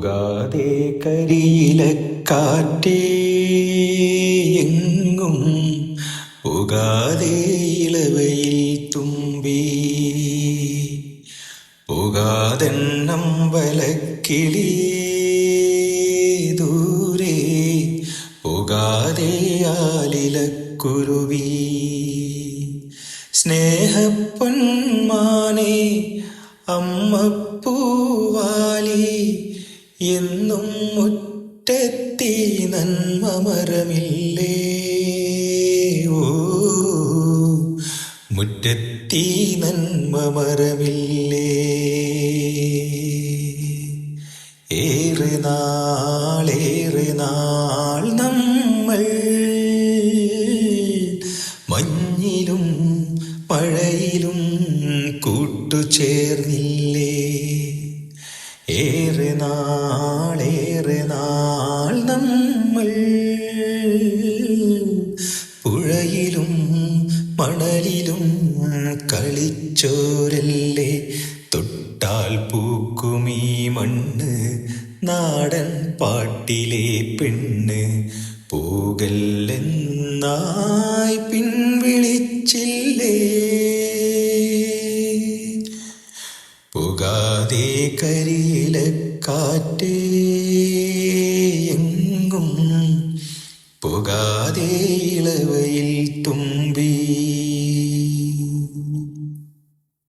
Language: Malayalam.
പുകാതെ കരിയിലക്കാറ്റേ എങ്ങും പോകാതെ ഇളവയിൽ തുമ്പി. പോകാതെണ്ണം വലക്കിളി ദൂരെ പോകാതെ ആലിലക്കുരുവി. സ്നേഹപ്പൊന്മാനെ അമ്മപ്പൂവാലി എന്നും മുറ്റത്തി നന്മ മരമില്ലേ? ഓ മുറ്റത്തി നന്മ മരമില്ലേ? ഏറെ നാളേറെ നാൾ നമ്മൾ മഞ്ഞിലും പഴയിലും കൂട്ടുചേർന്നില്ലേ? ഏറെ നാളേറെ നാൾ നമ്മൾ പുഴയിലും മണലിലും കളിച്ചോരല്ലേ? തൊട്ടാൽ പൂക്കുമീ മണ്ണ് നാടൻ പാട്ടിലെ പെണ്ണ്. പോകല്ലെന്നായി പിൻവിളിച്ചില്ലേ അതേ കരിയിലെ കാറ്റേ എങ്ങും പുകാതെ ഇളവയിൽ തുമ്പി.